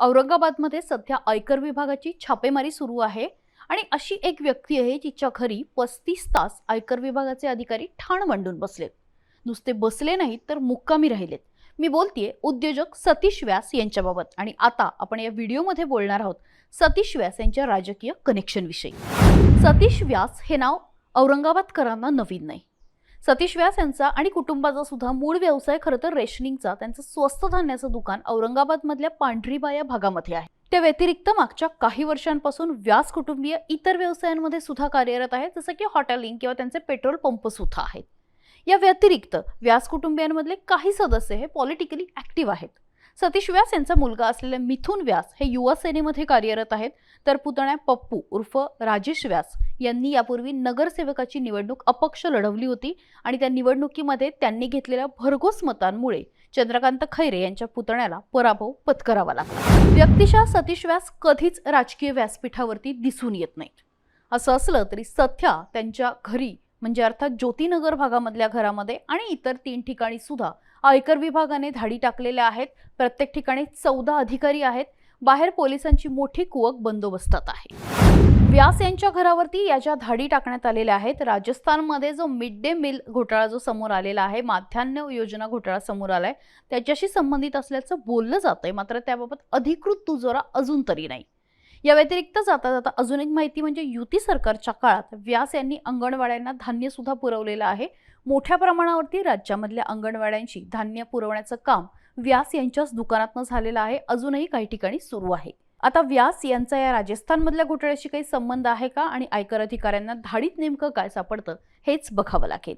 औरंगाबादमध्ये सध्या आयकर विभागाची छापेमारी सुरू आहे. आणि अशी एक व्यक्ती आहे जिच्या घरी पस्तीस तास आयकर विभागाचे अधिकारी ठाण मांडून बसलेत. नुसते बसले नाहीत तर मुक्कामी राहिलेत. मी बोलतेय उद्योजक सतीश व्यास यांच्याबाबत. आणि आता आपण या व्हिडिओमध्ये बोलणार आहोत सतीश व्यास यांच्या राजकीय कनेक्शनविषयी सतीश व्यास हे नाव औरंगाबादकरांना नवीन नाही. सतीश व्यास यांचा आणि कुटुंबाचा सुद्धा मूळ व्यवसाय खरं तर रेशनिंगचा. त्यांचं स्वस्त धान्याचं दुकान औरंगाबादमधल्या पांढरीबा या भागामध्ये आहे. त्या व्यतिरिक्त मागच्या काही वर्षांपासून व्यास कुटुंबीय इतर व्यवसायांमध्ये सुद्धा कार्यरत आहेत जसं की हॉटेलिंग किंवा त्यांचे पेट्रोल पंप सुद्धा आहेत. या व्यतिरिक्त व्यास कुटुंबियांमधले काही सदस्य हे पॉलिटिकली ॲक्टिव्ह आहेत. सतीश व्यास यांचा मुलगा असलेले मिथुन व्यास हे युवा सेनेमध्ये कार्यरत आहेत. तर पुतण्या पप्पू उर्फ राजेश व्यास यांनी यापूर्वी नगरसेवकाची निवडणूक अपक्ष लढवली होती आणि त्या निवडणुकीमध्ये त्यांनी घेतलेल्या भरघोस मतांमुळे चंद्रकांत खैरे यांच्या पुतण्याला पराभव पत्करावा लागला. व्यक्तिशः सतीश व्यास कधीच राजकीय व्यासपीठावरती दिसून येत नाहीत. असं असलं तरी सध्या त्यांच्या घरी म्हणजे अर्थात ज्योतिनगर भागामधल्या घरामध्ये आणि इतर तीन ठिकाणी सुद्धा आयकर विभागाने धाडी टाकलेल्या आहेत. प्रत्येक ठिकाणी चौदा अधिकारी आहेत. बाहेर पोलिसांची मोठी कुवक बंदोबस्तात आहे. व्यास यांच्या घरावरती या ज्या धाडी टाकण्यात आलेल्या आहेत राजस्थानमध्ये जो मिड डे मिल घोटाळा जो समोर आलेला आहे माध्यान्ह योजना घोटाळा समोर आलाय त्याच्याशी संबंधित असल्याचं बोललं जातंय. मात्र त्याबाबत अधिकृत तुजोरा अजून तरी नाही. या व्यतिरिक्त जाता जाता अजून एक माहिती म्हणजे युती सरकारच्या काळात व्यास यांनी अंगणवाड्यांना धान्य सुद्धा पुरवलेलं आहे. मोठ्या प्रमाणावरती राज्यामधल्या अंगणवाड्यांची धान्य पुरवण्याचं काम व्यास यांच्याच दुकानातनं झालेलं आहे. अजूनही काही ठिकाणी सुरू आहे. आता व्यास यांचा या राजस्थानमधल्या घोटाळ्याशी काही संबंध आहे का? आणि आयकर अधिकाऱ्यांना धाडीत नेमकं काय सापडतं हेच बघावं लागेल.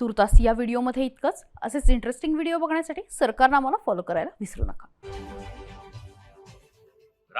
तुर्तास या व्हिडिओमध्ये इतकंच. असेच इंटरेस्टिंग व्हिडिओ बघण्यासाठी सरकारनं आम्हाला फॉलो करायला विसरू नका.